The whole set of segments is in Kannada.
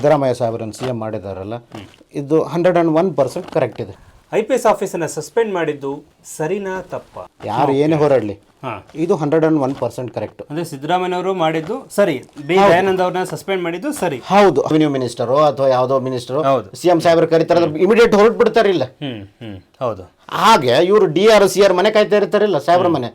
ಸಿದ್ದರಾಮಯ್ಯ ಸಾಹೇಬರನ್ನು ಸಿ ಎಂ ಮಾಡಿದಾರಲ್ಲ ಇದು hundred and one percent correct ಇದೆ. ಐ ಪಿ ಎಸ್ ಆಫೀಸನ್ನ ಸಸ್ಪೆಂಡ್ ಮಾಡಿದ್ದು ಸರಿನಾ ತಪ್ಪ? ಯಾರು ಏನೇ ಹೋರಾಡಲಿ ಇದು hundred and one percent correct ಅಂದ್ರೆ ಸಿದ್ದರಾಮಯ್ಯನವರು ಮಾಡಿದ್ದು ಸರಿ. ಬಿ ದಯಾನಂದ್ ಅವ್ರನ್ನ ಸಸ್ಪೆಂಡ್ ಮಾಡಿದ್ದು ಸರಿ. ಹೌದು. ರೆವಿನ್ಯೂ ಮಿನಿಸ್ಟರು ಅಥವಾ ಯಾವುದೋ ಮಿನಿಸ್ಟರು. ಸಿ ಎಂ ಸಾಹೇಬ್ರು ಕರೀತಾರಲ್ಲ ಇಮಿಡಿಯೇಟ್ ಹೊರಟು ಬಿಡ್ತಾರೆ ಇಲ್ಲ. ಹ್ಮ್ ಹ್ಮ್ ಹೌದು. ಹಾಗೆ ಇವರು ಡಿ ಆರ್ ಸಿ ಆರ್ ಮನೆ ಕಾಯ್ತಾ ಇರ್ತಾರಿಲ್ಲ ಸಾಹೇಬ್ರ ಮನೆ.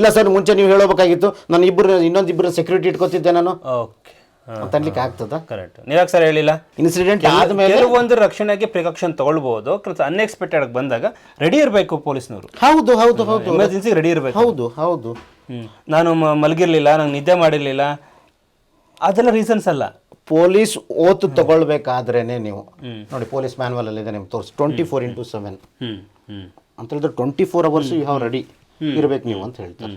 ಇಲ್ಲ ಸರ್ ಮುಂಚೆ ನೀವು ಹೇಳಬೇಕಾಗಿತ್ತು ನಾನು ಇಬ್ಬರು ಇನ್ನೊಂದಿಬ್ಬರು ಸೆಕ್ಯೂರಿಟಿ ಇಟ್ಕೋತಿದ್ದೆ ನಾನು. ಓಕೆ. ಅಂತ ಅನ್ಲಿಕ್ಕೆ ಆಗ್ತದ? ಕರೆಕ್ಟ್ ನೀವ್ಯಾಕೆ ಸರ್ ಹೇಳಿಲ್ಲ? ಇನ್ಸಿಡೆಂಟ್ ಆದ್ಮೇಲೆ ಒಂದು ರಕ್ಷಣೆಗೆ ಪ್ರಿಕಾಕ್ಷನ್ ತಗೊಳ್ಬಹುದು ಕೆಲಸ ಅನ್ಎಕ್ಸ್ಪೆಕ್ಟೆಡ್ ಬಂದಾಗ ರೆಡಿ ಇರಬೇಕು ಪೊಲೀಸ್ನವರು. ಹೌದು ಹೌದು ಹೌದು. ಎಮರ್ಜೆನ್ಸಿ ರೆಡಿ ಇರಬೇಕು. ಹೌದು ಹೌದು. ನಾನು ಮಲಗಿರ್ಲಿಲ್ಲ ನಂಗೆ ನಿದ್ದೆ ಮಾಡಿರ್ಲಿಲ್ಲ. ಅದೆಲ್ಲ ರೀಸನ್ಸ್ ಅಲ್ಲ. ಪೊಲೀಸ್ ಓತು ತಗೊಳ್ಬೇಕಾದ್ರೇನೆ ನೀವು. ನೋಡಿ ಪೊಲೀಸ್ ಮ್ಯಾನ್ವಲ್ ಅಲ್ಲಿ ಇದೆ ನಿಮ್ಗೆ ತೋರಿಸಿ. ಟ್ವೆಂಟಿ ಫೋರ್ ಇಂಟು ಸೆವೆನ್ ಅಂತ ಹೇಳಿದ್ರೆ twenty four hours you have ready ಇರಬೇಕು ನೀವು ಅಂತ ಹೇಳ್ತಾರೆ.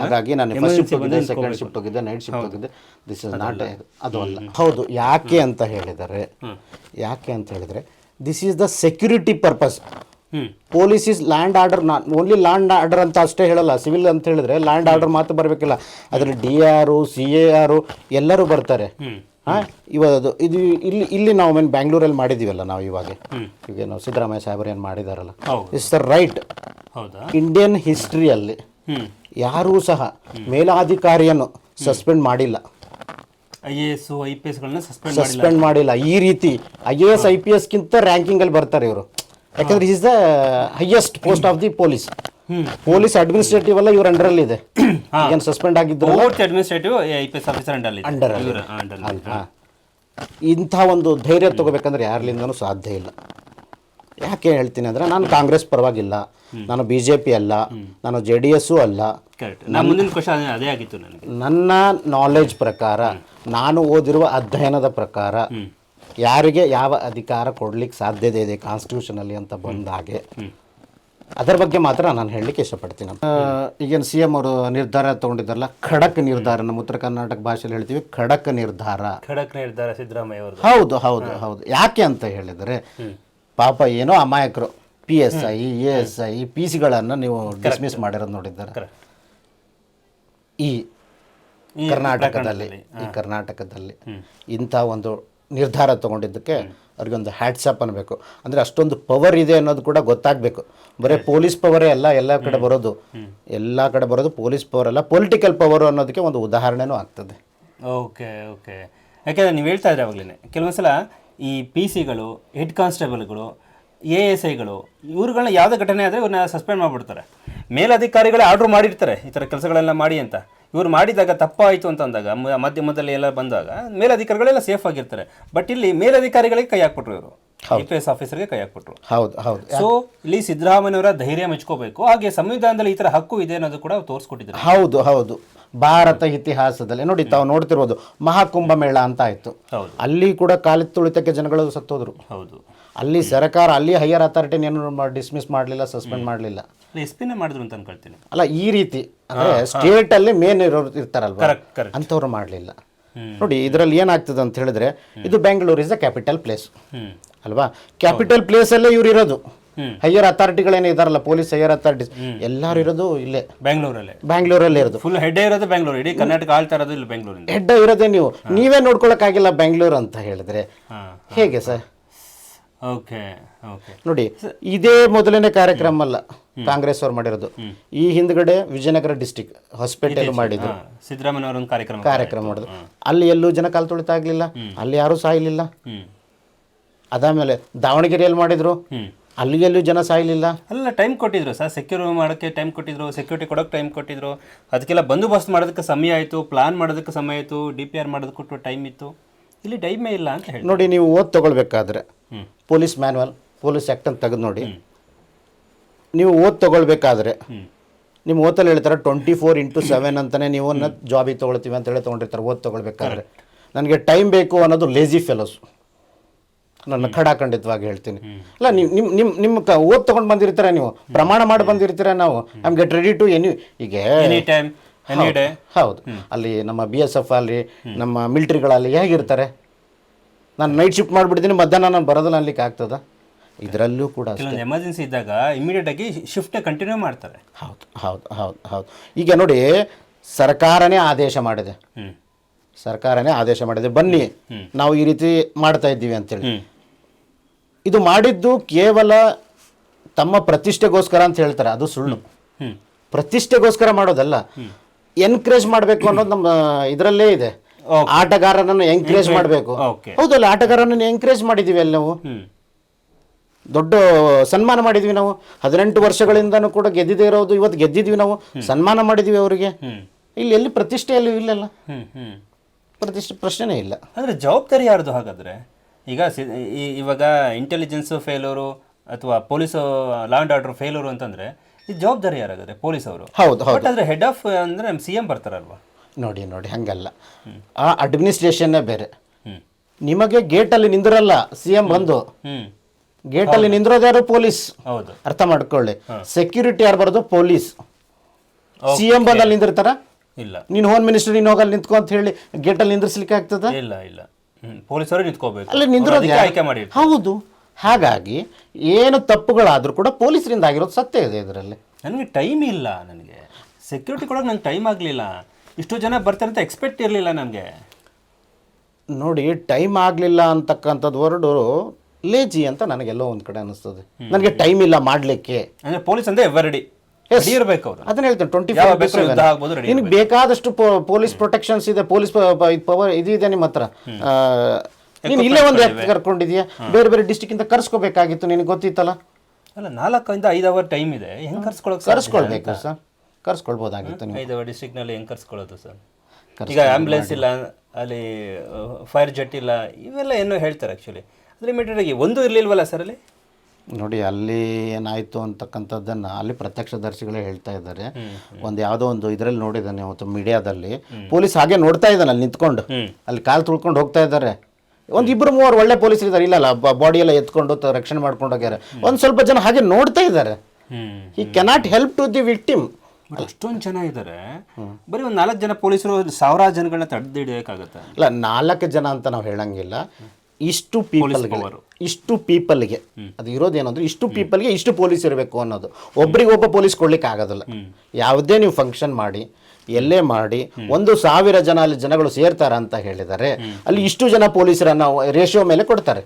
ಹಾಗಾಗಿ ನಾನು ಫಸ್ಟ್ ಶಿಫ್ಟ್ ಹೋಗಿದ್ದೆ ಸೆಕೆಂಡ್ ಶಿಫ್ಟ್ ಹೋಗಿದ್ದೆ ನೈಟ್ ಶಿಫ್ಟ್ ಹೋಗಿದ್ದೆ. ದಿಸ್ ಇಸ್ ನಾಟ್ ಅದು ಅಲ್ಲ ಹೌದು ಯಾಕೆ ಅಂತ ಹೇಳಿದರೆ ಯಾಕೆ ಅಂತ ಹೇಳಿದರೆ this is the security purpose police is land order non only land order ಅಂತ ಅಷ್ಟೇ ಹೇಳಲ್ಲ ಸಿವಿಲ್ ಅಂತ ಹೇಳಿದ್ರೆ ಲ್ಯಾಂಡ್ ಆರ್ಡರ್ ಮಾತ್ರ ಬರಬೇಕಿಲ್ಲ. ಅದರಲ್ಲಿ ಡಿ ಆರು ಸಿ ಎ ಆರ್ ಎಲ್ಲರೂ ಬರ್ತಾರೆ. ಹಾಂ? ಇವಾಗ ಇದು ಇಲ್ಲಿ ಇಲ್ಲಿ ನಾವು ಮೇನ್ ಬ್ಯಾಂಗ್ಳೂರಲ್ಲಿ ಮಾಡಿದ್ದೀವಲ್ಲ ನಾವು ಇವಾಗ. ಈಗ ನಾವು ಸಿದ್ದರಾಮಯ್ಯ ಸಾಹೇಬರು ಏನು ಮಾಡಿದಾರಲ್ಲ. ಇಟ್ಸ್ ದ ರೈಟ್ ಹೌದಾ? ಇಂಡಿಯನ್ ಹಿಸ್ಟ್ರಿಯಲ್ಲಿ ಯಾರೂ ಸಹ ಮೇಲಾಧಿಕಾರಿಯನ್ನು ಸಸ್ಪೆಂಡ್ ಮಾಡಿಲ್ಲ. I A S I P ಎಸ್ಗಳನ್ನ suspend ಮಾಡಿಲ್ಲ. ಸಸ್ಪೆಂಡ್ ಮಾಡಿಲ್ಲ. ಈ ರೀತಿ I A S I P ಎಸ್ಗಿಂತ ರ್ಯಾಂಕಿಂಗಲ್ಲಿ ಬರ್ತಾರೆ ಇವರು. ಯಾಕಂದ್ರೆ is the highest post of the police police administrative ಎಲ್ಲ ಇವ್ರ ಅಂಡರಲ್ಲಿ ಇದೆ. ಏನು ಸಸ್ಪೆಂಡ್ ಆಗಿದ್ರು administrative I P S officer under under ಅಲ್ಲಿ. ಇಂಥ ಒಂದು ಧೈರ್ಯ ತಗೋಬೇಕಂದ್ರೆ ಯಾರ್ಲಿಂದನೂ ಸಾಧ್ಯ ಇಲ್ಲ. ಯಾಕೆ ಹೇಳ್ತೀನಿ ಅಂದ್ರೆ ನಾನು ಕಾಂಗ್ರೆಸ್ ಪರವಾಗಿಲ್ಲ. ನಾನು ಬಿ ಜೆ ಪಿ ಅಲ್ಲ ನಾನು ಜೆ ಡಿ ಎಸ್ಸು ಅಲ್ಲ. ಕರೆಕ್ಟ್ ನಮ್ಮ ಮುಂದಿನ ಕ್ವಶನ್ ಅದೇ ಆಗಿತ್ತು ನನಗೆ. ನನ್ನ ನಾಲೆಜ್ ಪ್ರಕಾರ ನಾನು ಓದಿರುವ ಅಧ್ಯಯನದ ಪ್ರಕಾರ ಯಾರಿಗೆ ಯಾವ ಅಧಿಕಾರ ಕೊಡ್ಲಿಕ್ಕೆ ಸಾಧ್ಯತೆ ಇದೆ ಕಾನ್ಸ್ಟಿಟ್ಯೂಷನಲ್ಲಿ ಅಂತ ಬಂದ ಹಾಗೆ ಅದರ ಬಗ್ಗೆ ಮಾತ್ರ ನಾನು ಹೇಳಲಿಕ್ಕೆ ಇಷ್ಟಪಡ್ತೀನಿ ಈಗೇನು ಸಿ ಎಂ ಅವರು ನಿರ್ಧಾರ ತಗೊಂಡಿದ್ದಾರಲ್ಲ? ಖಡಕ್ ನಿರ್ಧಾರ ನಮ್ಮ ಉತ್ತರ ಕರ್ನಾಟಕ ಭಾಷೆಯಲ್ಲಿ ಹೇಳ್ತೀವಿ ಖಡಕ್ ನಿರ್ಧಾರ. ಖಡಕ್ ನಿರ್ಧಾರ ಸಿದ್ದರಾಮಯ್ಯ ಹೌದು ಹೌದು ಹೌದು. ಯಾಕೆ ಅಂತ ಹೇಳಿದರೆ ಪಾಪ ಏನೋ ಅಮಾಯಕರು P S I A S I P ಸಿಗಳನ್ನು ನೀವು ಡಿಸ್ಮಿಸ್ ಮಾಡಿರೋದು ನೋಡಿದ್ದಾರೆ. ಈ ಕರ್ನಾಟಕದಲ್ಲಿ ಈ ಕರ್ನಾಟಕದಲ್ಲಿ ಇಂಥ ಒಂದು ನಿರ್ಧಾರ ತಗೊಂಡಿದ್ದಕ್ಕೆ ಅವ್ರಿಗೊಂದು ಹ್ಯಾಟ್ಸಪ್ ಅನ್ನಬೇಕು. ಅಂದರೆ ಅಷ್ಟೊಂದು ಪವರ್ ಇದೆ ಅನ್ನೋದು ಕೂಡ ಗೊತ್ತಾಗಬೇಕು. ಬರೀ ಪೊಲೀಸ್ ಪವರೇ ಅಲ್ಲ ಎಲ್ಲ ಕಡೆ ಬರೋದು. ಎಲ್ಲ ಕಡೆ ಬರೋದು ಪೊಲೀಸ್ ಪವರ್ ಅಲ್ಲ ಪೊಲಿಟಿಕಲ್ ಪವರ್ ಅನ್ನೋದಕ್ಕೆ ಒಂದು ಉದಾಹರಣೆನೂ ಆಗ್ತದೆ. ಓಕೆ ಓಕೆ ಯಾಕೆಂದರೆ ನೀವು ಹೇಳ್ತಾ ಇದ್ರೆ ಅವಾಗಲೇ ಕೆಲವೊಂದ್ಸಲ ಈ ಪಿ ಸಿಗಳು ಹೆಡ್ ಕಾನ್ಸ್ಟೇಬಲ್ಗಳು ಎ ಎಸ್ ಐಗಳು ಇವ್ರುಗಳನ್ನ ಯಾವುದೇ ಘಟನೆ ಆದರೆ ಇವ್ರನ್ನ ಸಸ್ಪೆಂಡ್ ಮಾಡಿಬಿಡ್ತಾರೆ. ಮೇಲಧಿಕಾರಿಗಳೇ ಆರ್ಡ್ರ್ ಮಾಡಿರ್ತಾರೆ ಈ ಥರ ಕೆಲಸಗಳೆಲ್ಲ ಮಾಡಿ ಅಂತ. ಇವ್ರು ಮಾಡಿದಾಗ ತಪ್ಪಾಯಿತು ಅಂತ ಅಂದಾಗ ಮ- ಮಾಧ್ಯಮದಲ್ಲಿ ಎಲ್ಲ ಬಂದಾಗ ಮೇಲಧಿಕಾರಿಗಳೆಲ್ಲ ಸೇಫ್ ಆಗಿರ್ತಾರೆ. ಬಟ್ ಇಲ್ಲಿ ಮೇಲಧಿಕಾರಿಗಳಿಗೆ ಕೈ ಹಾಕ್ಬಿಟ್ರು ಇವರು. ಐ ಪಿ ಎಸ್ ಆಫೀಸರ್ಗೆ ಕೈ ಹಾಕ್ಬಿಟ್ರು. ಹೌದು ಹೌದು. ಸೊ ಇಲ್ಲಿ ಸಿದ್ದರಾಮಯ್ಯವರ ಧೈರ್ಯ ಮೆಚ್ಕೋಬೇಕು. ಹಾಗೆ ಸಂವಿಧಾನದಲ್ಲಿ ಈ ಥರ ಹಕ್ಕು ಇದೆ ಅನ್ನೋದು ಕೂಡ ತೋರಿಸ್ಕೊಟ್ಟಿದ್ದಾರೆ. ಹೌದು ಹೌದು. ಭಾರತ ಇತಿಹಾಸದಲ್ಲಿ. ನೋಡಿ ತಾವು ನೋಡ್ತಿರ್ಬೋದು ಮಹಾಕುಂಭ ಮೇಳ ಅಂತ ಆಯ್ತು. ಅಲ್ಲಿ ಕೂಡ ಕಾಲಿತುಳಿತಕ್ಕೆ ಜನಗಳು ಸತ್ತೋದ್ರು. ಹೌದು. ಅಲ್ಲಿ ಸರ್ಕಾರ ಅಲ್ಲಿ ಹೈಯರ್ ಅಥಾರಿಟಿನ ಏನು ಡಿಸ್ಮಿಸ್ ಮಾಡಲಿಲ್ಲ ಸಸ್ಪೆಂಡ್ ಮಾಡಲಿಲ್ಲ. ಮಾಡಿದ್ರು ಅಂತ ಅನ್ಕೊಳ್ತೀನಿ. ಅಲ್ಲ ಈ ರೀತಿ. ಅಂದ್ರೆ ಸ್ಟೇಟ್ ಅಲ್ಲಿ ಮೇನ್ ಇರೋರು ಇರ್ತಾರಲ್ವಾ? ಅಂಥವ್ರು ಮಾಡಲಿಲ್ಲ. ನೋಡಿ ಇದರಲ್ಲಿ ಏನಾಗ್ತದೆ ಅಂತ ಹೇಳಿದ್ರೆ ಇದು Bengaluru is a capital place ಅಲ್ವಾ? ಕ್ಯಾಪಿಟಲ್ ಪ್ಲೇಸ್ ಅಲ್ಲೇ ಇವ್ರು ಇರೋದು. ಹೈಯರ್ ಅಥಾರಿಟಿಗಳೇನು ಇದಾರಲ್ಲ ಪೊಲೀಸ್ ಹೈಯರ್ ಅಥಾರಿಟೀಸ್ ಎಲ್ಲರೂ ಇರೋದು ಇಲ್ಲೇ. ಬ್ಯಾಂಗ್ಳೂರಲ್ಲಿ ಬ್ಯಾಂಗ್ಳೂರಲ್ಲಿ ಇರೋದು. ಫುಲ್ ಹೆಡ್ ಇರೋದು ಬ್ಯಾಂಗ್ಳೂರು ಇಡೀ ಕರ್ನಾಟಕ ಆಳ್ತಾ ಇರೋದು ಇಲ್ಲಿ ಬೆಂಗಳೂರು ಹೆಡ್ ಇರೋದೇ ನೀವು. ನೀವೇ ನೋಡ್ಕೊಳಕ್ಕಾಗಿಲ್ಲ ಬೆಂಗಳೂರು ಅಂತ ಹೇಳಿದ್ರೆ. ಹೇಗೆ ಸರ್? Okay okay. ನೋಡಿ ಇದೇ ಮೊದಲನೇ ಕಾರ್ಯಕ್ರಮ ಅಲ್ಲ ಕಾಂಗ್ರೆಸ್ ಅವ್ರು ಮಾಡಿರೋದು. ಈ ಹಿಂದ್ಗಡೆ ವಿಜಯನಗರ ಡಿಸ್ಟಿಕ್ ಹಾಸ್ಪಿಟಲ್ ಮಾಡಿದ್ರು. ಸಿದ್ದರಾಮಯ್ಯ ಕಾರ್ಯಕ್ರಮ ಕಾರ್ಯಕ್ರಮ ಮಾಡಿದ್ರು. ಅಲ್ಲಿ ಎಲ್ಲೂ ಜನ ಕಾಲು ತೊಳಿತಾ ಆಗ್ಲಿಲ್ಲ. ಅಲ್ಲಿ ಯಾರು ಸಾಯ್ಲಿಲ್ಲ. ಅದಾದ್ಮೇಲೆ ದಾವಣಗೆರೆಯಲ್ಲಿ ಮಾಡಿದ್ರು. ಹ್ಮ್ ಅಲ್ಲಿ ಎಲ್ಲೂ ಜನ ಸಾಯ್ಲಿಲ್ಲ? ಅಲ್ಲ ಟೈಮ್ ಕೊಟ್ಟಿದ್ರು ಸರ್. ಸೆಕ್ಯೂರ್ ಮಾಡೋಕ್ಕೆ ಟೈಮ್ ಕೊಟ್ಟಿದ್ರು ಸೆಕ್ಯೂರಿಟಿ ಕೊಡೋಕೆ ಟೈಮ್ ಕೊಟ್ಟಿದ್ರು. ಅದಕ್ಕೆಲ್ಲ ಬಂದೋಬಸ್ತ್ ಮಾಡೋದಕ್ಕೆ ಸಮಯ ಆಯಿತು ಪ್ಲಾನ್ ಮಾಡೋದಕ್ಕೆ ಸಮಯ ಆಯಿತು ಡಿ ಪಿ ಆರ್ ಮಾಡೋದಕ್ಕೆ ಟೈಮ್ ಇತ್ತು. ಇಲ್ಲಿ ಟೈಮೇ ಇಲ್ಲ ಅಂತ ಹೇಳಿ ನೋಡಿ ನೀವು ಓದ್ ತಗೊಳ್ಬೇಕಾದ್ರೆ. ಪೊಲೀಸ್ ಮ್ಯಾನ್ಯಲ್ ಪೊಲೀಸ್ ಆ್ಯಕ್ಟ್ ಅಂತ ತೆಗೆದು ನೋಡಿ. ನೀವು ಓದ್ ತಗೊಳ್ಬೇಕಾದ್ರೆ. ನಿಮ್ಮ ಓದಲ್ಲಿ ಹೇಳ್ತಾರೆ ಟ್ವೆಂಟಿ ಫೋರ್ ಇಂಟು ಸೆವೆನ್ ಅಂತಲೇ ನೀವು ಜಾಬಿಗೆ ತೊಗೊಳ್ತೀವಿ ಅಂತ ಹೇಳಿ ತೊಗೊಂಡಿರ್ತಾರೆ ಓದ್ ತಗೊಳ್ಬೇಕಾದ್ರೆ. ನನಗೆ ಟೈಮ್ ಬೇಕು ಅನ್ನೋದು ಲೇಜಿ ಫೆಲೋಸ್ ನನ್ನ ಖಡಾಖಂಡಿತವಾಗಿ ಹೇಳ್ತೀನಿ. ಅಲ್ಲ ನೀವು ನಿಮ್ಮ ನಿಮ್ಮ ನಿಮ್ಮ ಕ ಓದ್ ತೊಗೊಂಡು ಬಂದಿರ್ತೀರ ನೀವು? ಪ್ರಮಾಣ ಮಾಡಿ ಬಂದಿರ್ತೀರ ನಾವು? I'm get ready to any ಈಗ ಹೌದು ಅಲ್ಲಿ ನಮ್ಮ ಬಿ ಎಸ್ ಎಫ್ ಅಲ್ಲಿ ನಮ್ಮ ಮಿಲ್ಟ್ರಿಗಳಲ್ಲಿ ಹೇಗಿರ್ತಾರೆ? ನಾನು ನೈಟ್ ಶಿಫ್ಟ್ ಮಾಡಿಬಿಡ್ತೀನಿ ಮಧ್ಯಾಹ್ನ ನಾನು ಬರೋದಿಲ್ಲ ಅನ್ಲಿಕ್ಕೆ ಆಗ್ತದ? ಇದರಲ್ಲೂ ಕೂಡ ಅಷ್ಟೇ. ಕೆಲವೊಂದು ಎಮರ್ಜೆನ್ಸಿ ಇದ್ದಾಗ ಇಮಿಡಿಯೇಟ್ ಆಗಿ ಶಿಫ್ಟ್ ಕಂಟಿನ್ಯೂ ಮಾಡ್ತಾರೆ. ಹೌದು ಹೌದು ಹೌದು ಹೌದು. ಈಗ ನೋಡಿ ಸರ್ಕಾರನೇ ಆದೇಶ ಮಾಡಿದೆ. ಹ್ಮ್. ಸರ್ಕಾರನೇ ಆದೇಶ ಮಾಡಿದೆ. ಬನ್ನಿ ನಾವು ಈ ರೀತಿ ಮಾಡ್ತಾ ಇದ್ದೀವಿ ಅಂತೇಳಿ. ಇದು ಮಾಡಿದ್ದು ಕೇವಲ ತಮ್ಮ ಪ್ರತಿಷ್ಠೆಗೋಸ್ಕರ ಅಂತ ಹೇಳ್ತಾರೆ ಅದು ಸುಳ್ಳು. ಪ್ರತಿಷ್ಠೆಗೋಸ್ಕರ ಮಾಡೋದಲ್ಲ. ಎನ್ಕರೇಜ್ ಮಾಡಬೇಕು ಅನ್ನೋದು ನಮ್ಮ ಇದರಲ್ಲೇ ಇದೆ. ಆಟಗಾರನನ್ನು ಎಂಕರೇಜ್ ಮಾಡಬೇಕು. ಹೌದಲ್ಲ ಆಟಗಾರನನ್ನು ಎಂಕರೇಜ್ ಮಾಡಿದೀವಿ ಅಲ್ಲಿ ನಾವು. ದೊಡ್ಡ ಸನ್ಮಾನ ಮಾಡಿದ್ವಿ ನಾವು. ಹದಿನೆಂಟು ವರ್ಷಗಳಿಂದನೂ ಕೂಡ ಗೆದ್ದಿದೆ ಇರೋದು ಇವತ್ತು ಗೆದ್ದಿದ್ವಿ ನಾವು. ಸನ್ಮಾನ ಮಾಡಿದ್ವಿ ಅವರಿಗೆ. ಇಲ್ಲಿ ಎಲ್ಲಿ ಪ್ರತಿಷ್ಠೆ ಎಲ್ಲಿ ಇಲ್ಲಲ್ಲ ಪ್ರತಿಷ್ಠೆ ಪ್ರಶ್ನೆನೇ ಇಲ್ಲ. ಅಂದ್ರೆ ಜವಾಬ್ದಾರಿ ಯಾರ್ದು ಹಾಗಾದ್ರೆ? ಈಗ ಸಿ- ಈ- ಇವಾಗ ಇಂಟೆಲಿಜೆನ್ಸ್ ಫೇಲೂರು ಅಥವಾ police law and order failure ಅಂತಂದ್ರೆ ಈ ಜವಾಬ್ದಾರಿ ಯಾರಾಗುತ್ತೆ ಪೊಲೀಸ್ ಅವರು ಹೌದು. ಹೌದು ಬಟ್ ಅಂದ್ರೆ ಹೆಡ್ ಆಫ್ ಅಂದ್ರೆ ನಮ್ಮ ಸಿ ಎಂ ಬರ್ತಾರಲ್ವಾ? ನೋಡಿ ನೋಡಿ ಹಂಗಲ್ಲ. ಆ ಅಡ್ಮಿನಿಸ್ಟ್ರೇಷನ್ನೇ ಬೇರೆ. ಹ್ಮ್. ನಿಮಗೆ ಗೇಟಲ್ಲಿ ನಿಂದಿರಲ್ಲ ಸಿ ಎಂ ಬಂದು. ಹ್ಮ್. ಗೇಟಲ್ಲಿ ನಿಂದಿರೋದು ಯಾರು ಪೊಲೀಸ್? ಹೌದು. ಅರ್ಥ ಮಾಡ್ಕೊಳ್ಳಿ. ಸೆಕ್ಯೂರಿಟಿ ಯಾರು ಬರೋದು? ಪೊಲೀಸ್. ಸಿ ಎಂ ಬಂದಲ್ಲಿ ನಿಂದಿರ್ತಾರ? ಇಲ್ಲ. ನೀನು ಹೋಮ್ ಮಿನಿಸ್ಟರ್ ನೀನು ಹೋಗಲ್ಲಿ ನಿಂತ್ಕೊ ಅಂತ ಹೇಳಿ ಗೇಟಲ್ಲಿ ನಿಂದಿರ್ಸ್ಲಿಕ್ಕೆ ಆಗ್ತದ? ಇಲ್ಲ ಇಲ್ಲ. ಪೊಲೀಸರು ನಿಂತ್ಕೋಬೇಕು ಅಲ್ಲಿ ಅವ್ರು ನಿಂದಿರೋದು ಅದಕ್ಕೆ ಯಾರು? ಆಯ್ಕೆ ಮಾಡಿ ಹೌದು. ಹಾಗಾಗಿ ಏನು ತಪ್ಪುಗಳಾದರೂ ಕೂಡ ಪೊಲೀಸರಿಂದ ಆಗಿರೋದು ಸತ್ಯ ಇದೆ ಇದರಲ್ಲಿ. ನನಗೆ ಟೈಮ್ ಇಲ್ಲ ನನಗೆ. ಸೆಕ್ಯೂರಿಟಿ ಕೊಡೋಕೆ ನಂಗೆ ಟೈಮ್ ಆಗಲಿಲ್ಲ. ಇಷ್ಟು ಜನ ಬರ್ತಾರೆ ಅಂತ ಎಕ್ಸ್ಪೆಕ್ಟ್ ಇರಲಿಲ್ಲ ನನಗೆ. ನೋಡಿ ಟೈಮ್ ಆಗಲಿಲ್ಲ ಅಂತಕ್ಕಂಥದ್ದು ಹೊರಡು ಲೇಜಿ ಅಂತ ನನಗೆಲ್ಲೋ ಒಂದು ಕಡೆ ಅನಿಸ್ತದೆ. ನನಗೆ ಟೈಮ್ ಇಲ್ಲ ಮಾಡಲಿಕ್ಕೆ. ಅಂದರೆ ಪೊಲೀಸ್ ಅಂದರೆ ಎವರ್ ರೆಡಿ ರೆಡಿ ಇರಬೇಕು ಅವರು. ಅದನ್ನ ಹೇಳ್ತೇನೆ ಟ್ವೆಂಟಿ ಫೋರ್ ನಿನಗೆ ಬೇಕಾದಷ್ಟು ಪೊಲೀಸ್ ಪ್ರೊಟೆಕ್ಷನ್ಸ್ ಇದೆ ಪೊಲೀಸ್ ಪವರ್ ಇದು ಇದೆ ನಿಮ್ಮ ಹತ್ರ. ನೀನು ಇಲ್ಲೇ ಒಂದು ವ್ಯಕ್ತಿ ಕರ್ಕೊಂಡಿದ್ಯಾ? ಬೇರೆ ಬೇರೆ ಡಿಸ್ಟಿಕ್ ಇಂದ ಕರ್ಸ್ಕೋಬೇಕಾಗಿತ್ತು ನಿನಗೆ ಗೊತ್ತಿತ್ತಲ್ಲ? ಅಲ್ಲ ನಾಲ್ಕರಿಂದ ಐದು ಅವರ್ ಟೈಮ್ ಇದೆ. ಹೆಂಗೆ ಕರ್ಸ್ಕೊಳಕ್ಕೆ ಕರ್ಸ್ಕೊಳ್ಬೇಕು ಸರ್. ಕರ್ಸ್ಕೊಳ್ಬೋದಾಗಿತ್ತು ನೀವು ಐದು ಅವರ್ ಡಿಸ್ಟಿಕ್ನಲ್ಲಿ ನಲ್ಲಿ ಹೆಂಗ್ ಕರ್ಸ್ಕೊಳ್ಳೋದು ಸರ್? ಈಗ ಆಂಬುಲೆನ್ಸ್ ಇಲ್ಲ ಅಲ್ಲಿ ಫೈರ್ ಜೆಟ್ ಇಲ್ಲ ಇವೆಲ್ಲ ಏನೋ ಹೇಳ್ತಾರೆ ಆಕ್ಚುಲಿ ಲಿಮಿಟೆಡ್ ಆಗಿ ಒಂದು ಇರಲಿಲ್ವಲ್ಲ ಸರ್ ಅಲ್ಲಿ? ನೋಡಿ ಅಲ್ಲಿ ಏನಾಯ್ತು ಅಂತಕ್ಕಂಥದ್ದನ್ನು ಅಲ್ಲಿ ಪ್ರತ್ಯಕ್ಷದರ್ಶಿಗಳೇ ಹೇಳ್ತಾ ಇದ್ದಾರೆ. ಒಂದು ಯಾವುದೋ ಒಂದು ಇದರಲ್ಲಿ ನೋಡಿದ್ದಾನೆ ಅವತ್ತು ಮೀಡಿಯಾದಲ್ಲಿ. ಪೊಲೀಸ್ ಹಾಗೆ ನೋಡ್ತಾ ಇದ್ದಾನೆ ಅಲ್ಲಿ ನಿಂತ್ಕೊಂಡು. ಅಲ್ಲಿ ಕಾಲು ತುಳ್ಕೊಂಡು ಹೋಗ್ತಾ ಇದ್ದಾರೆ. ಒಂದು ಇಬ್ಬರು ಮೂವರು ಒಳ್ಳೆ ಪೊಲೀಸ್ ಇದ್ದಾರೆ. ಇಲ್ಲ ಬಾಡಿ ಎಲ್ಲ ಎತ್ಕೊಂಡು ರಕ್ಷಣೆ ಮಾಡ್ಕೊಂಡು ಹೋಗ್ಯಾರ. ಒಂದು ಸ್ವಲ್ಪ ಜನ ಹಾಗೆ ನೋಡ್ತಾ ಇದ್ದಾರೆ. ಈ cannot help to the victim ಅಷ್ಟೊಂದು ಜನ ಇದ್ದಾರೆ ಬರೀ ಒಂದು ನಾಲ್ಕು ಜನ ಪೊಲೀಸರು ಸಾವಿರಾರು ಜನಗಳನ್ನ ತಡೆದಿಡಿಯೋಕ್ಕಾಗತ್ತೆ ಇಲ್ಲ ಅಲ್ಲ ನಾಲ್ಕು ಜನ ಅಂತ ನಾವು ಹೇಳಂಗಿಲ್ಲ. ಇಷ್ಟು ಪೀಪಲ್ಗೆ ಇಷ್ಟು ಪೀಪಲ್ಗೆ ಅದು ಇರೋದೇನಂದ್ರೆ ಇಷ್ಟು ಪೀಪಲ್ಗೆ ಇಷ್ಟು ಪೊಲೀಸ್ ಇರಬೇಕು ಅನ್ನೋದು. ಒಬ್ರಿಗೆ ಒಬ್ಬ ಪೊಲೀಸ್ ಕೊಡ್ಲಿಕ್ಕೆ ಆಗೋದಿಲ್ಲ. ಯಾವುದೇ ನೀವು ಫಂಕ್ಷನ್ ಮಾಡಿ ಎಲ್ಲೇ ಮಾಡಿ ಒಂದು ಸಾವಿರ ಜನ ಅಲ್ಲಿ ಜನಗಳು ಸೇರ್ತಾರ ಅಂತ ಹೇಳಿದರೆ ಅಲ್ಲಿ ಇಷ್ಟು ಜನ ಪೊಲೀಸರನ್ನ ರೇಷಿಯೋ ಮೇಲೆ ಕೊಡ್ತಾರೆ.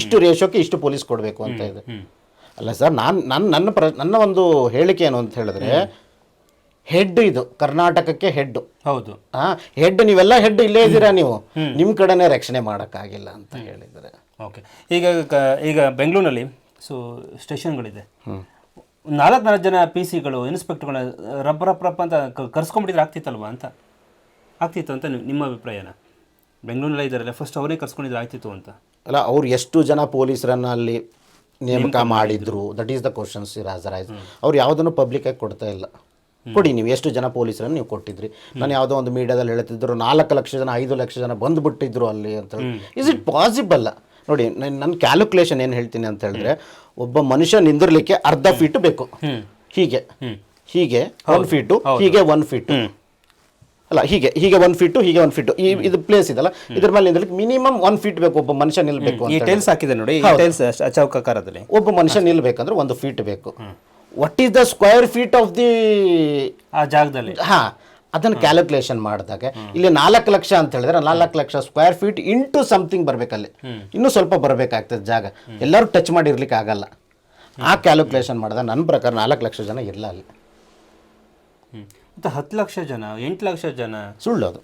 ಇಷ್ಟು ರೇಷಿಯೋಕ್ಕೆ ಇಷ್ಟು ಪೊಲೀಸ್ ಕೊಡಬೇಕು ಅಂತ ಇದೆ ಅಲ್ಲ ಸರ್ ನಾನು ನನ್ನ ನನ್ನ ಪ್ರ ನನ್ನ ಒಂದು ಹೇಳಿಕೆ ಏನು ಅಂತ ಹೇಳಿದ್ರೆ ಹೆಡ್ ಇದು ಕರ್ನಾಟಕಕ್ಕೆ ಹೆಡ್. ಹೌದು. ಹಾ ಹೆಡ್ ನೀವೆಲ್ಲ ಹೆಡ್ ಇಲ್ಲೇ ಇದ್ದೀರಾ ನೀವು? ನಿಮ್ಮ ಕಡೆನೇ ರಕ್ಷಣೆ ಮಾಡೋಕ್ಕಾಗಿಲ್ಲ ಅಂತ ಹೇಳಿದ್ದಾರೆ ಓಕೆ. ಈಗ ಕ- ಈಗ ಬೆಂಗಳೂರಿನಲ್ಲಿ ಸೊ ಸ್ಟೇಷನ್ಗಳಿದೆ. ನಾಲ್ಕು ನಾಲ್ಕು ಜನ ಪಿ ಸಿಗಳು ಇನ್ಸ್ಪೆಕ್ಟರ್ಗಳ ರಬ್ಬ ರಬ್ಬ ರಬ್ಬ ಅಂತ ಕ- ಕರ್ಸ್ಕೊಂಡ್ಬಿಟ್ಟಿದ್ರೆ ಆಗ್ತಿತ್ತಲ್ವಾ ಅಂತ? ಆಗ್ತಿತ್ತು ಅಂತ ನಿ- ನಿಮ್ಮ ಅಭಿಪ್ರಾಯನ? ಬೆಂಗಳೂರಲ್ಲಿ ಇದ್ದಾರಲ್ಲ ಫಸ್ಟ್ ಅವರೇ ಕರ್ಸ್ಕೊಂಡಿದ್ರೆ ಆಗ್ತಿತ್ತು ಅಂತ. ಅಲ್ಲ ಅವ್ರು ಎಷ್ಟು ಜನ ಪೊಲೀಸರನ್ನ ಅಲ್ಲಿ ನೇಮಕ ಮಾಡಿದ್ರು. ದಟ್ ಈಸ್ ದ ಕ್ವಶನ್ಸ್ ಹಾಜರಾಯ್ತು ಅವ್ರು ಯಾವುದನ್ನು ಪಬ್ಲಿಕಾಗಿ ಕೊಡ್ತಾ ಇಲ್ಲ. ಕೊಡಿ ನೀವು ಎಷ್ಟು ಜನ ಪೊಲೀಸರನ್ನು ನೀವು ಕೊಟ್ಟಿದ್ರಿ? ನಾನು ಯಾವುದೋ ಒಂದು ಮೀಡಿಯಾದಲ್ಲಿ ಹೇಳ್ತಿದ್ರು ನಾಲ್ಕು ಲಕ್ಷ ಜನ ಐದು ಲಕ್ಷ ಜನ ಬಂದುಬಿಟ್ಟಿದ್ರು ಅಲ್ಲಿ ಅಂತ ಹೇಳಿ. ಇಸ್ ಇಟ್ ಪಾಸಿಬಲ್ ನೋಡಿ ನನ್ನ ಕ್ಯಾಲ್ಕುಲೇಷನ್ ಏನು ಹೇಳ್ತೀನಿ ಅಂತ ಹೇಳಿದ್ರೆ ಒಬ್ಬ ಮನುಷ್ಯ ನಿಂದಿರ್ಲಿಕ್ಕೆ ಅರ್ಧ ಫೀಟ್ ಬೇಕು. ಹೀಗೆ. ಹೀಗೆ ಒನ್ ಫೀಟು ಹೀಗೆ ಒನ್ ಫೀಟು ಅಲ್ಲ ಹೀಗೆ ಹೀಗೆ ಒನ್ ಫೀಟು ಹೀಗೆ ಒನ್ ಫೀಟು ಈ ಇದು ಪ್ಲೇಸ್ ಇದಲ್ಲ ಇದ್ರ ಮೇಲೆ ನಿಂದಲಿಕ್ಕೆ ಮಿನಿಮಮ್ ಒನ್ ಫೀಟ್ ಬೇಕು ಒಬ್ಬ ಮನುಷ್ಯ ನಿಲ್ಬೇಕು ಟೈಲ್ಸ್ ಹಾಕಿದೆ ನೋಡಿ ಟೈಲ್ಸ್ ಚೌಕಾಕಾರದಲ್ಲಿ. ಒಬ್ಬ ಮನುಷ್ಯ ನಿಲ್ಬೇಕಂದ್ರೆ ಒಂದು ಫೀಟ್ ಬೇಕು. What is the square feet of the ಆ ಜಾಗದಲ್ಲಿ. ಹಾ ಅದನ್ನು ಕ್ಯಾಲ್ಕುಲೇಷನ್ ಮಾಡಿದಾಗ ಇಲ್ಲಿ ನಾಲ್ಕು ಲಕ್ಷ ಅಂತ ಹೇಳಿದ್ರೆ ನಾಲ್ಕು lakh square feet into something ಬರ್ಬೇಕಲ್ಲಿ. ಇನ್ನೂ ಸ್ವಲ್ಪ ಬರಬೇಕಾಗ್ತದೆ ಜಾಗ. ಎಲ್ಲರೂ ಟಚ್ ಮಾಡಿರ್ಲಿಕ್ಕೆ ಆಗಲ್ಲ. ಆ ಕ್ಯಾಲ್ಕುಲೇಷನ್ ಮಾಡಿದಾಗ ನನ್ನ ಪ್ರಕಾರ ನಾಲ್ಕು ಲಕ್ಷ ಜನ ಇಲ್ಲ ಅಲ್ಲಿ. ಮತ್ತೆ ಹತ್ತು ಲಕ್ಷ ಜನ ಎಂಟು ಲಕ್ಷ ಜನ? ಸುಳ್ಳು ಅದು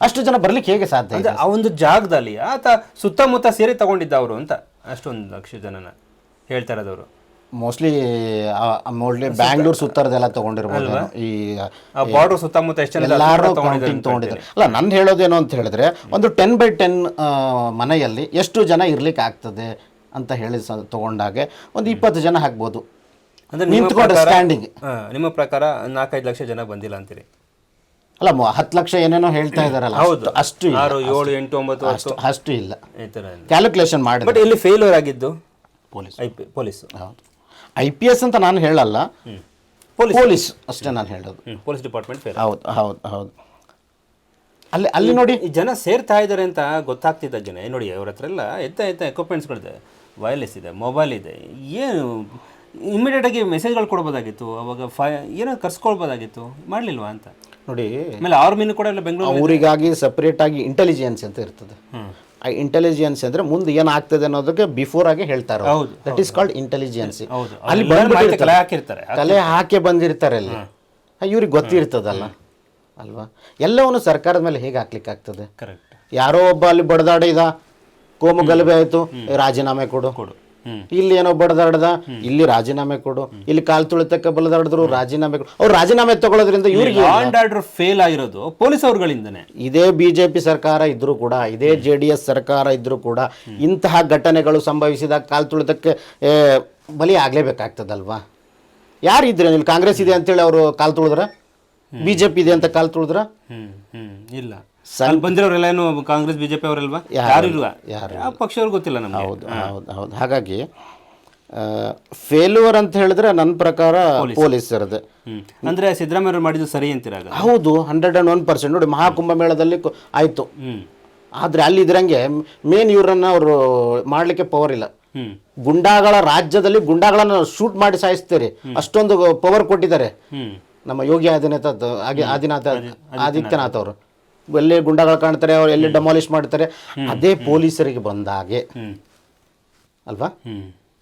ಅಷ್ಟು ಜನ ಬರ್ಲಿಕ್ಕೆ ಹೇಗೆ ಸಾಧ್ಯ ಇದೆ? ಆ ಒಂದು ಜಾಗದಲ್ಲಿ ಆತ ಸುತ್ತಮುತ್ತ ಸೇರಿ ತಗೊಂಡಿದ್ದ ಅವರು ಅಂತ ಅಷ್ಟೊಂದು ಲಕ್ಷ ಜನನ ಹೇಳ್ತಾ ಇರೋದವರು. ಮೋಸ್ಟ್ಲಿ ಮೋಸ್ಟ್ಲಿ ಬ್ಯಾಂಗ್ಳೂರ್ ಸುತ್ತರದೆಲ್ಲ ತಗೊಂಡಿರ್ಬೋದು ಈ ಬಾರ್ಡರ್ ಸುತ್ತಮುತ್ತ ಎಷ್ಟು ಜನ ಎಲ್ಲಾರು ಕೌಂಟಿಂಗ್ ತಗೊಂಡಿದ್ದಾರೆ. ಅಲ್ಲ ನಾನು ಹೇಳೋದೇನು ಅಂತ ಹೇಳಿದ್ರೆ ಒಂದು ಟೆನ್ ಬೈ ಟೆನ್ ಮನೆಯಲ್ಲಿ ಎಷ್ಟು ಜನ ಇರ್ಲಿಕ್ಕೆ ಆಗ್ತದೆ ಅಂತ ಹೇಳಿ ತಗೊಂಡಾಗೆ ಒಂದು ಇಪ್ಪತ್ತು ಜನ ಹಾಕ್ಬೋದು. ಅಂದ್ರೆ ಸ್ಟ್ಯಾಂಡಿಂಗ್ ನಿಮ್ಮ ಪ್ರಕಾರ ನಾಲ್ಕೈದು ಲಕ್ಷ ಜನ ಬಂದಿಲ್ಲ ಅಂತೀರಿ? ಅಲ್ಲ ಹತ್ತು ಲಕ್ಷ ಏನೇನೋ ಹೇಳ್ತಾ ಇದಾರಲ್ಲ ಹೌದು. ಅಷ್ಟು- ಏಳು ಎಂಟು ಒಂಬತ್ತು ಅಷ್ಟು ಅಷ್ಟು ಇಲ್ಲ. ಕ್ಯಾಲ್ಕುಲೇಷನ್ ಮಾಡಿ ಬಟ್ ಇಲ್ಲಿ ಫೇಲ್ಯೂರ್ ಆಗಿದ್ದು? ಪೊಲೀಸ್ ಐ ಪಿ ಪೊಲೀಸ್ ಹೌದು. ಐ ಪಿ ಎಸ್ ಅಂತ ನಾನು ಹೇಳಲ್ಲ. ಪೊಲೀಸ್. ಪೊಲೀಸ್. ಅಷ್ಟೇ ನಾನು ಹೇಳೋದು. ಪೊಲೀಸ್ ಡಿಪಾರ್ಟ್ಮೆಂಟ್ ಫೇಲ್ ಹೌದು ಹೌದು ಹೌದು. ಅಲ್ಲಿ ಅಲ್ಲಿ ನೋಡಿ. ಜನ ಸೇರ್ತಾ ಇದ್ದಾರೆ ಅಂತ ಗೊತ್ತಾಗ್ತಿದ್ದ ಜನ. ನೋಡಿ ಅವ್ರ ಹತ್ರ ಎಲ್ಲ ಎತ್ತ ಎತ್ತ ಎಕ್ವಿಪ್ಮೆಂಟ್ಸ್ಗಳಿದೆ ವೈರ್ಲೆಸ್ ಇದೆ ಮೊಬೈಲ್ ಇದೆ. ಏನು ಇಮಿಡಿಯೇಟಾಗಿ ಮೆಸೇಜ್ಗಳು ಕೊಡ್ಬೋದಾಗಿತ್ತು? ಅವಾಗ ಫೈ ಏನೋ ಕರ್ಸ್ಕೊಳ್ಬೋದಾಗಿತ್ತು? ಮಾಡಲಿಲ್ವಾ ಅಂತ? ನೋಡಿ ಆಮೇಲೆ ಆರ್ಮಿನೂ ಕೂಡ ಎಲ್ಲ ಬೆಂಗಳೂರು ಅವರಿಗಾಗಿ ಸಪ್ರೇಟ್ ಆಗಿ ಇಂಟೆಲಿಜೆನ್ಸ್ ಅಂತ ಇರ್ತದೆ. ಆ ಇಂಟೆಲಿಜೆನ್ಸ್ ಅಂದ್ರೆ ಮುಂದೆ ಏನಾಗ್ತದೆ ಅನ್ನೋದಕ್ಕೆ ಬಿಫೋರ್ ಆಗಿ ಹೇಳ್ತಾರೆ ದಟ್ ಈಸ್ ಕಾಲ್ಡ್ ಇಂಟೆಲಿಜೆನ್ಸಿ ಅಲ್ಲಿ ತಲೆ ಬಂದ್ಬಿಟ್ಟಿರ್ತಾರೆ. ಕಲೆ ಹಾಕಿರ್ತಾರೆ. ಕಲೆ ಹಾಕಿ ಬಂದಿರ್ತಾರೆ ಅಲ್ಲಿ. ಇವ್ರಿಗೆ ಗೊತ್ತಿರ್ತದಲ್ಲ. ಅಲ್ವಾ? ಎಲ್ಲವನ್ನು ಸರ್ಕಾರದ ಮೇಲೆ ಹೇಗೆ ಹಾಕ್ಲಿಕ್ಕೆ ಆಗ್ತದೆ? ಕರೆಕ್ಟ್ ಯಾರೋ ಒಬ್ಬ ಅಲ್ಲಿ ಬಡದಾಡಿದ ಕೋಮು ಗಲಭೆ ಆಯ್ತು ರಾಜೀನಾಮೆ ಕೊಡು. ಕೊಡು. ಇಲ್ಲಿ ಏನೋ ಬಡದಾಡ್ದ ಇಲ್ಲಿ ರಾಜೀನಾಮೆ ಕೊಡು ಇಲ್ಲಿ ಕಾಲ್ ತುಳಿತಕ್ಕ ಬಲದಾಡಿದ್ರು ರಾಜೀನಾಮೆ ಕೊಡು. ಅವ್ರು ರಾಜೀನಾಮೆ ತಗೊಳ್ಳೋದ್ರಿಂದ ಇವ್ರಿಗೆ ಆರ್ಡರ್ ಫೇಲ್ ಆಗಿರೋದು ಪೊಲೀಸ್ ಅವ್ರಗಳಿಂದನೇ. ಇದೇ ಬಿಜೆಪಿ ಸರ್ಕಾರ ಇದ್ರೂ ಕೂಡ ಇದೇ ಜೆ ಡಿ ಎಸ್ ಸರ್ಕಾರ ಇದ್ರೂ ಕೂಡ ಇಂತಹ ಘಟನೆಗಳು ಸಂಭವಿಸಿದಾಗ ಕಾಲ್ ತುಳಿತಕ್ಕೆ ಬಲಿ ಆಗ್ಲೇಬೇಕಾಗ್ತದಲ್ವಾ? ಯಾರು ಇದ್ರೆ ಇಲ್ಲಿ ಕಾಂಗ್ರೆಸ್ ಇದೆ ಅಂತೇಳಿ ಅವರು ಕಾಲ್ ತುಳಿದ್ರ? ಬಿಜೆಪಿ ಇದೆ ಅಂತ ಕಾಲ್ ತುಳಿದ್ರ? ಇಲ್ಲ. ಅಲ್ಲಿ ಬಂದಿರೋರೆಲ್ಲ ಏನು ಕಾಂಗ್ರೆಸ್ ಬಿಜೆಪಿ ಅವರಲ್ವಾ? ಯಾರು ಯಾರು ಇಲ್ವಾ? ಯಾರು ಯಾವ ಪಕ್ಷವ್ರು ಗೊತ್ತಿಲ್ಲ ನಮ್ಗೆ. ಹೌದು ಹೌದು ಹೌದು. ಹಾಗಾಗಿ ಫೇಲ್ಯೂರ್ ಅಂತ ಹೇಳಿದ್ರೆ ನನ್ನ ಪ್ರಕಾರ ಪೊಲೀಸ್. ಇರದೆ. ಅಂದ್ರೆ ಸಿದ್ದರಾಮಯ್ಯ ಮಾಡಿದ್ದು ಸರಿ ಅಂತೀರಾಗ ಹೌದು ಹಂಡ್ರೆಡ್ ಆ್ಯಂಡ್ ಒನ್ ಪರ್ಸೆಂಟ್ ನೋಡಿ ಮಹಾಕುಂಭ ಮೇಳದಲ್ಲಿ ಕು- ಆಯ್ತು. ಆದ್ರೆ ಆದರೆ ಅಲ್ಲಿ ಇದ್ರಂಗೆ ಮೇನ್ ಇವ್ರನ್ನ ಅವರು ಮಾಡ್ಲಿಕ್ಕೆ ಪವರ್ ಇಲ್ಲ. ಹ್ಮ್. ಗುಂಡಾಗಳ ರಾಜ್ಯದಲ್ಲಿ ಗುಂಡಾಗಳನ್ನ ಶೂಟ್ ಮಾಡಿ ಸಾಯಿಸ್ತೀರಿ. ಅಷ್ಟೊಂದು ಪವರ್ ಕೊಟ್ಟಿದ್ದಾರೆ. ಹ್ಮ್. ನಮ್ಮ ಯೋಗಿ ಆದಿನಾಥ್ ಆದಿನಾಥ ಆದಿತ್ಯನಾಥ್ ಅವರು. ಎಲ್ಲಿ ಗುಂಡಗಳು ಕಾಣ್ತಾರೆ ಅವ್ರು ಎಲ್ಲಿ ಡೆಮಾಲಿಷ್ ಮಾಡ್ತಾರೆ ಅದೇ ಪೊಲೀಸರಿಗೆ ಬಂದಾಗೆ. ಅಲ್ವಾ?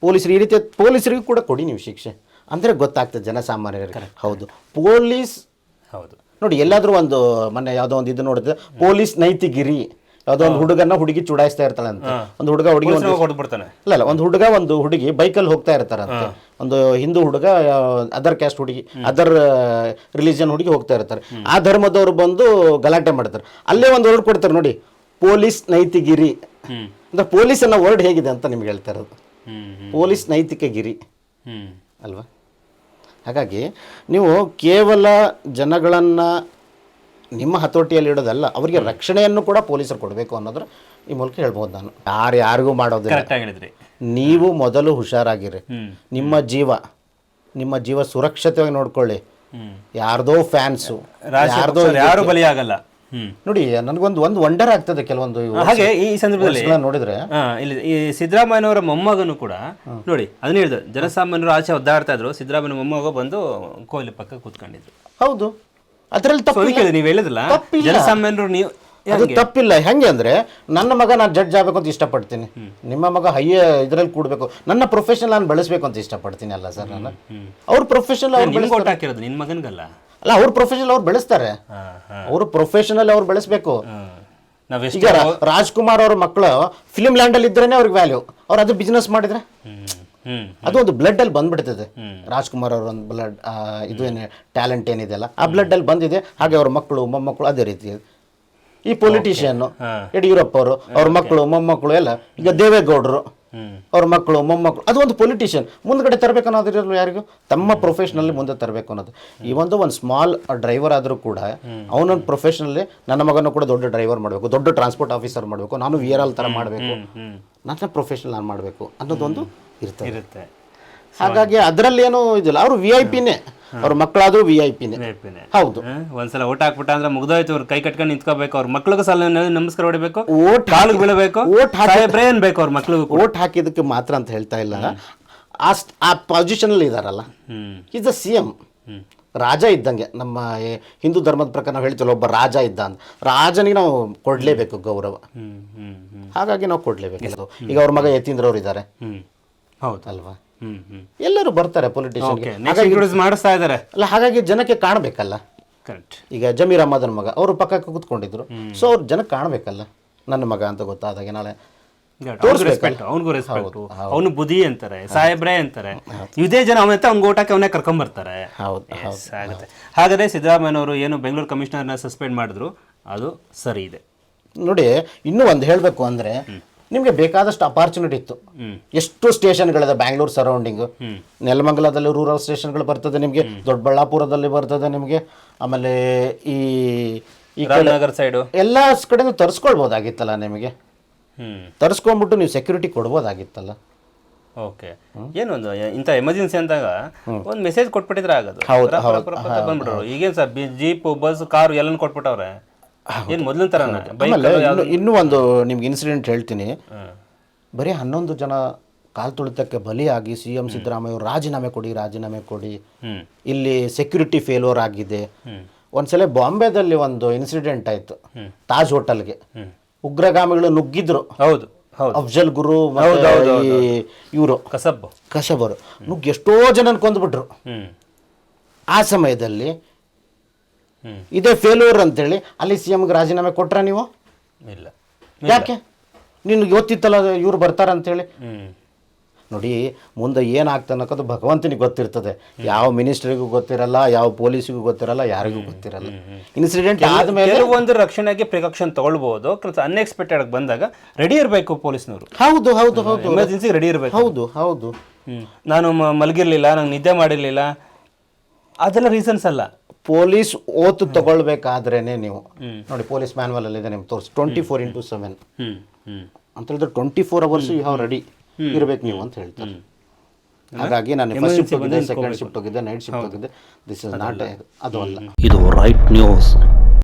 ಪೊಲೀಸರು ಈ ರೀತಿ ಪೊಲೀಸರಿಗೂ ಕೂಡ ಕೊಡಿ ನೀವು ಶಿಕ್ಷೆ. ಅಂದರೆ ಗೊತ್ತಾಗ್ತದೆ ಜನಸಾಮಾನ್ಯರಿಗೆ. ಹೌದು. ಪೊಲೀಸ್ ಹೌದು. ನೋಡಿ ಎಲ್ಲಾದರೂ ಒಂದು ಮೊನ್ನೆ ಯಾವುದೋ ಒಂದು ಇದು ನೋಡಿದ್ರೆ ಪೊಲೀಸ್ ನೈತಿಗಿರಿ. ಯಾವುದೋ ಹುಡುಗನ್ನ ಹುಡುಗನ ಹುಡುಗಿ ಚುಡಾಯಿಸ್ತಾ ಇರ್ತಾಳೆ ಅಂತ. ಒಂದು ಹುಡುಗ ಹುಡುಗಿ ಇಲ್ಲ ಇಲ್ಲ ಒಂದು ಹುಡುಗ ಒಂದು ಹುಡುಗಿ ಬೈಕಲ್ಲಿ ಹೋಗ್ತಾ ಇರ್ತಾರಂತೆ. ಒಂದು ಹಿಂದೂ ಹುಡುಗ ಅದರ್ ಕ್ಯಾಸ್ಟ್ ಹುಡುಗಿ ಅದರ್ ರಿಲಿಜನ್ ಹುಡುಗಿ ಹೋಗ್ತಾ ಇರ್ತಾರೆ. ಆ ಧರ್ಮದವರು ಬಂದು ಗಲಾಟೆ ಮಾಡ್ತಾರೆ. ಅಲ್ಲೇ ಒಂದು ವರ್ಡ್ ಕೊಡ್ತಾರೆ ನೋಡಿ ಪೊಲೀಸ್ ನೈತಿಗಿರಿ. ಅಂದ್ರೆ ಪೊಲೀಸ್ ಅನ್ನೋ ವರ್ಡ್ ಹೇಗಿದೆ ಅಂತ ನಿಮ್ಗೆ ಹೇಳ್ತಾ ಇರೋದು. ಪೊಲೀಸ್ ನೈತಿಕ ಗಿರಿ ಅಲ್ವಾ? ಹಾಗಾಗಿ ನೀವು ಕೇವಲ ಜನಗಳನ್ನು ನಿಮ್ಮ ಹತೋಟಿಯಲ್ಲಿ ಇಡೋದಲ್ಲ ಅವರಿಗೆ ರಕ್ಷಣೆಯನ್ನು ಕೂಡ ಪೊಲೀಸರು ಕೊಡಬೇಕು ಅನ್ನೋದ್ರ ಈ ಮೂಲಕ ಹೇಳ್ಬೋದು ನಾನು. ಯಾರು ಯಾರಿಗೂ ಮಾಡೋದಿಲ್ಲ. ಕರೆಕ್ಟ್ ಹೇಳಿದ್ರಿ ನೀವು ಮೊದಲು ಹುಷಾರಾಗಿರಿ. ನಿಮ್ಮ ಜೀವ ನಿಮ್ಮ ಜೀವ ಸುರಕ್ಷಿತವಾಗಿ ನೋಡ್ಕೊಳ್ಳಿ. ಯಾರ್ದೋ ಫ್ಯಾನ್ಸು ಯಾರ್ದೋ ಯಾರು ಬಲಿಯಾಗಲ್ಲ. ಹ್ಮ್. ನೋಡಿ ನನಗೊಂದು ಒಂದು ವಂಡರ್ ಆಗ್ತದೆ ಕೆಲವೊಂದು ಇವು ಹಾಗೆ ಈ ಸಂದರ್ಭದಲ್ಲಿ ವರ್ಷಗಳನ್ನ ನೋಡಿದ್ರೆ. ಇಲ್ಲಿ ಈ ಸಿದ್ದರಾಮಯ್ಯನವರ ಮೊಮ್ಮಗನು ಕೂಡ ನೋಡಿ ಅದನ್ನ ಹೇಳಿದ್ರು ಜನಸಾಮಾನ್ಯರು ಆಚೆ ಒದ್ದಾಡ್ತಾ ಇದ್ರು ಸಿದ್ದರಾಮಯ್ಯ ಮೊಮ್ಮಗ ಬಂದು ಕೋಲಿ ಪಕ್ಕ ಕೂತ್ಕೊಂಡಿದ್ರು. ಹೌದು. ಅದರಲ್ಲಿ ತಪ್ಪು ನೀವು ಹೇಳಿದ್ರಲ್ಲ? ತಪ್ಪಿಲ್ಲ. ಜನಸಾಮಾನ್ಯರು ನೀವು ಅದು ತಪ್ಪಿಲ್ಲ. ಹೆಂಗೆ ಅಂದ್ರೆ ನನ್ನ ಮಗ ನಾನು ಜಡ್ಜ್ ಆಗಬೇಕು ಅಂತ ಇಷ್ಟಪಡ್ತೀನಿ. ನಿಮ್ಮ ಮಗ ಹೈಯ ಇದರಲ್ಲಿ ಕೂಡಬೇಕು. ನನ್ನ ಪ್ರೊಫೆಷನ್ ನಾನು ಬೆಳೆಸಬೇಕು ಅಂತ ಇಷ್ಟಪಡ್ತೀನಿ ಅಲ್ಲ ಸರ್ ನಾನು. ಅವ್ರ ಪ್ರೊಫೆಷನಲ್ ಅವ್ರು ಹಾಕಿರೋದು ನಿನ್ ಮಗನ್ಗಲ್ಲ? ಅಲ್ಲ ಅವ್ರ ಪ್ರೊಫೆಷನಲ್ ಅವ್ರು ಬೆಳೆಸ್ತಾರೆ. ಅವ್ರ ಪ್ರೊಫೆಷನಲ್ ಅವ್ರು ಬೆಳೆಸಬೇಕು. ಈಗ ರಾಜ್ಕುಮಾರ್ ಅವ್ರ ಮಕ್ಕಳು ಫಿಲ್ಮ್ ಲ್ಯಾಂಡಲ್ಲಿ ಇದ್ರೇನೆ ಅವ್ರಿಗೆ ವ್ಯಾಲ್ಯೂ ಅವ್ರು ಅದು ಬಿಸ್ನೆಸ್ ಮಾಡಿದ್ರೆ? ಅದು ಒಂದು ಬ್ಲಡ್ ಅಲ್ಲಿ ಬಂದ್ಬಿಡ್ತದೆ. ರಾಜ್ಕುಮಾರ್ ಅವರ ಒಂದು ಬ್ಲಡ್ ಇದು ಏನು ಟ್ಯಾಲೆಂಟ್ ಏನಿದೆಯಲ್ಲ ಆ ಬ್ಲಡ್ ಅಲ್ಲಿ ಬಂದಿದೆ. ಹಾಗೆ ಅವ್ರ ಮಕ್ಕಳು ಮೊಮ್ಮಕ್ಕಳು ಅದೇ ರೀತಿ. ಈ ಪೊಲಿಟಿಷಿಯನ್ ಹಾ. ಯಡಿಯೂರಪ್ಪ ಅವರು ಅವ್ರ ಮಕ್ಕಳು ಮೊಮ್ಮಕ್ಕಳು ಎಲ್ಲ ಈಗ ದೇವೇಗೌಡರು ಅವ್ರ ಮಕ್ಕಳು ಮೊಮ್ಮಕ್ಕಳು ಅದು ಒಂದು ಪೊಲಿಟಿಷಿಯನ್ ಮುಂದ್ಗಡೆ ತರಬೇಕು ಅನ್ನೋದಿರಲ್ಲ ಯಾರಿಗೂ? ತಮ್ಮ ಪ್ರೊಫೆಷನಲ್ಲಿ ಮುಂದೆ ತರಬೇಕು ಅನ್ನೋದು. ಈ ಒಂದು ಒಂದು ಸ್ಮಾಲ್ ಡ್ರೈವರ್ ಆದರೂ ಕೂಡ ಅವನೊಂದು ಪ್ರೊಫೆಷನಲ್ಲಿ ನನ್ನ ಮಗನೂ ಕೂಡ ದೊಡ್ಡ ಡ್ರೈವರ್ ಮಾಡಬೇಕು ದೊಡ್ಡ ಟ್ರಾನ್ಸ್ಪೋರ್ಟ್ ಆಫೀಸರ್ ಮಾಡಬೇಕು ನಾನು ವಿಯರ್ ಆಲ್ ಥರ ಮಾಡಬೇಕು. ನನ್ನ ಪ್ರೊಫೆಷನಲ್ ನಾನು ಮಾಡಬೇಕು ಅನ್ನೋದೊಂದು ಇರ್ತದೆ. ಇರುತ್ತೆ. ಹಾಗಾಗಿ ಅದರಲ್ಲಿ ಏನು ಇದಿಲ್ಲ. ಅವರು ವಿ ಐ ಪಿನೇ ಅವ್ರ ಮಕ್ಕಳಾದ್ರೂ ವಿ ಐ ಪಿನೇ. ಹೌದು? ಒಂದ್ಸಲ ಓಟ್ ಹಾಕ್ಬಿಟ್ಟ ಅಂದ್ರೆ ಮುಗ್ದೋಯ್ತು. ಅವ್ರ ಕೈ ಕಟ್ಕೊಂಡು ನಿಂತ್ಕೋಬೇಕು. ಅವ್ರ ಮಕ್ಳಿಗೂ ಸಲ ನಮಸ್ಕಾರ ಹೊಡಿಬೇಕು. ಓಟ್ ಕಾಲು ಬೀಳಬೇಕು. ಓಟ್ ಹಾಕಿ- ಬೇಕು ಅವ್ರ ಮಕ್ಳಿಗೂ ಓಟ್ ಹಾಕಿದಕ್ಕೆ ಮಾತ್ರ ಅಂತ ಹೇಳ್ತಾ ಇಲ್ಲ. ಆ ಪೊಸಿಷನ್ ಆ ಪೊಸಿಷನಲ್ಲಿ ಇದಾರಲ್ಲ. ಈಸ್ ಅ ಸಿ ಎಂ ರಾಜ ಇದ್ದಂಗೆ. ನಮ್ಮ ಹಿಂದೂ ಧರ್ಮದ ಪ್ರಕಾರ ನಾವು ಹೇಳ್ತೀವಿ ಒಬ್ಬ ರಾಜ ಇದ್ದ ಅಂತ. ರಾಜನಿಗೆ ನಾವು ಕೊಡ್ಲೇಬೇಕು ಗೌರವ. ಹಾಗಾಗಿ ನಾವು ಕೊಡ್ಲೇಬೇಕು. ಈಗ ಅವ್ರ ಮಗ ಯತೀಂದ್ರ ಅವ್ರು ಇದ್ದಾರೆ ಅಲ್ವಾ ಎಲ್ಲರೂ ಬರ್ತಾರೆ ಇಂಟ್ರೊಡ್ಯೂಸ್ ಮಾಡಿಸ್ತಾ ಇದ್ದಾರೆ ಅಲ್ಲ ಹಾಗಾಗಿ ಜನಕ್ಕೆ ಕಾಣಬೇಕಲ್ಲ? ಕರೆಕ್ಟ್ ಈಗ ಜಮೀರ್ ಅಹಮದನ ಮಗ ಅವರು ಪಕ್ಕಕ್ಕೆ ಕೂತ್ಕೊಂಡಿದ್ರು. ಸೊ ಅವ್ರು ಜನಕ್ಕೆ ಕಾಣಬೇಕಲ್ಲ? ನನ್ನ ಮಗ ಅಂತ ಗೊತ್ತಾದಾಗ ನಾಳೆ ಅವನಿಗೂ ರೆಸ್ಪೆಕ್ಟ್ ಅವನು ಬುದ್ಧಿ ಅಂತಾರೆ ಸಾಹೇಬ್ರೆ ಅಂತಾರೆ. ಇದೇ ಜನ ಅವನ ಅವ್ನ ಊಟಕ್ಕೆ ಅವನೇ ಕರ್ಕೊಂಡ್ ಬರ್ತಾರೆ ಆಗುತ್ತೆ. ಹಾಗಾದ್ರೆ ಸಿದ್ದರಾಮಯ್ಯನವರು ಏನು ಬೆಂಗಳೂರು ಕಮಿಷನರ್ನ ಸಸ್ಪೆಂಡ್ ಮಾಡಿದ್ರು? ಅದು ಸರಿ ಇದೆ. ನೋಡಿ ಇನ್ನೂ ಒಂದು ಹೇಳಬೇಕು ಅಂದರೆ ನಿಮಗೆ ಬೇಕಾದಷ್ಟು ಅಪಾರ್ಚುನಿಟಿ ಇತ್ತು. ಎಷ್ಟು ಸ್ಟೇಷನ್ಗಳಿದೆ ಬ್ಯಾಂಗ್ಳೂರ್ ಸರೌಂಡಿಂಗು ನೆಲಮಂಗಲದಲ್ಲಿ ರೂರಲ್ ಸ್ಟೇಷನ್ಗಳು ಬರ್ತದೆ ನಿಮಗೆ ದೊಡ್ಡಬಳ್ಳಾಪುರದಲ್ಲಿ ಬರ್ತದೆ ನಿಮಗೆ ಆಮೇಲೆ ಈ ಈ ರಾಮನಗರ ಸೈಡು ಎಲ್ಲ ಕಡೆನೂ ತರಿಸ್ಕೊಳ್ಬೋದಾಗಿತ್ತಲ್ಲ ನಿಮಗೆ? ತರಿಸ್ಕೊಂಡ್ಬಿಟ್ಟು ನೀವು ಸೆಕ್ಯೂರಿಟಿ ಕೊಡ್ಬೋದಾಗಿತ್ತಲ್ಲ? ಓಕೆ. ಏನೊಂದು ಇಂಥ ಎಮರ್ಜೆನ್ಸಿ ಅಂದಾಗ ಒಂದು ಮೆಸೇಜ್ ಕೊಟ್ಬಿಟ್ಟಿದ್ರೆ ಆಗೋದು. ಬಂದ್ಬಿಟ್ರು. ಈಗೇನ್ ಸರ್ ಜೀಪ್ ಬಸ್ ಕಾರು ಎಲ್ಲನೂ ಕೊಟ್ಬಿಟ್ಟವ್ರೆ? ಏನ್ ಮೊದ್ಲಿನ ಇನ್ನು ಒಂದು ನಿಮ್ಗೆ ಇನ್ಸಿಡೆಂಟ್ ಹೇಳ್ತೀನಿ. ಬರೀ ಹನ್ನೊಂದು ಜನ ಕಾಲ್ ತುಳಿತಕ್ಕೆ ಬಲಿಯಾಗಿ ಸಿ ಎಂ ಸಿದ್ದರಾಮಯ್ಯ ರಾಜೀನಾಮೆ ಕೊಡಿ ರಾಜೀನಾಮೆ ಕೊಡಿ. ಇಲ್ಲಿ ಸೆಕ್ಯೂರಿಟಿ ಫೇಲ್ಯೂರ್ ಆಗಿದೆ. ಒಂದ್ಸಲ ಬಾಂಬೆದಲ್ಲಿ ಒಂದು ಇನ್ಸಿಡೆಂಟ್ ಆಯ್ತು. ತಾಜ್ ಹೋಟೆಲ್ಗೆ. ಉಗ್ರಗಾಮಿಗಳು ನುಗ್ಗಿದ್ರು. ಹೌದು ಹೌದು. ಅಫ್ಜಲ್ ಗುರು ಇವರು. ಕಸಬ್. ಕಸಬರು. ನುಗ್ಗಿ ಎಷ್ಟೋ ಜನ ಕೊಂದ್ಬಿಟ್ರು. ಆ ಸಮಯದಲ್ಲಿ. ಇದೇ ಫೇಲ್ಯೂರ್ ಅಂತೇಳಿ ಅಲ್ಲಿ ಸಿ ಎಮ್ಗೆ ರಾಜೀನಾಮೆ ಕೊಟ್ರ ನೀವು? ಇಲ್ಲ. ಯಾಕೆ? ನಿನ್ಗೆ ಗೊತ್ತಿತ್ತಲ್ಲ ಇವ್ರು ಬರ್ತಾರಂತೇಳಿ ಹೇಳಿ ನೋಡಿ ಮುಂದೆ ಏನಾಗ್ತಾ ಅನ್ನೋದು ಭಗವಂತನಿಗೆ ಗೊತ್ತಿರ್ತದೆ. ಯಾವ ಮಿನಿಸ್ಟ್ರಿಗೂ ಗೊತ್ತಿರಲ್ಲ ಯಾವ ಪೊಲೀಸಿಗೂ ಗೊತ್ತಿರಲ್ಲ ಯಾರಿಗೂ ಗೊತ್ತಿರಲ್ಲ. ಇನ್ಸಿಡೆಂಟ್ ಆದ್ಮೇಲೆ ಒಂದು ರಕ್ಷಣೆಗೆ ಪ್ರಿಕಾಕ್ಷನ್ ತಗೊಳ್ಬಹುದು ಅನ್ಎಕ್ಸ್ಪೆಕ್ಟೆಡ್ ಬಂದಾಗ ರೆಡಿ ಇರಬೇಕು ಪೊಲೀಸ್ನವರು. ಹೌದು ಹೌದು ಹೌದು. ಎಮರ್ಜೆನ್ಸಿ ರೆಡಿ ಇರಬೇಕು. ಹೌದು ಹೌದು. ನಾನು ಮಲಗಿರ್ಲಿಲ್ಲ ನಂಗೆ ನಿದ್ದೆ ಮಾಡಿರಲಿಲ್ಲ. ಅದೆಲ್ಲ ರೀಸನ್ಸ್ ಅಲ್ಲ. ಪೊಲೀಸ್ ಓತ್ ತಗೊಳ್ಬೇಕಾದ್ರೇನೆ ನೀವು. ನೋಡಿ ಪೊಲೀಸ್ ಮ್ಯಾನ್ವಲ್ ಅಲ್ಲಿ ಇದೆ ನಿಮ್ಗೆ ತೋರಿಸಿ. ಟ್ವೆಂಟಿ ಫೋರ್ ಇಂಟು ಸೆವೆನ್ ಅಂತ ಹೇಳಿದ್ರೆ twenty four hours you have ready ಇರಬೇಕು ನೀವು ಅಂತ ಹೇಳ್ತಾರೆ. ಹಾಗಾಗಿ ನಾನು ಫಸ್ಟ್ ಶಿಫ್ಟ್ ಹೋಗಿದ್ದೆ ಸೆಕೆಂಡ್ ಶಿಫ್ಟ್ ಹೋಗಿದ್ದೆ ನೈಟ್ ಶಿಫ್ಟ್ ಹೋಗಿದ್ದೆ. ದಿಸ್ ಇಸ್ ನಾಟ್ ಅದು ಅಲ್ಲ. ಇದು ರೈಟ್ ನ್ಯೂಸ್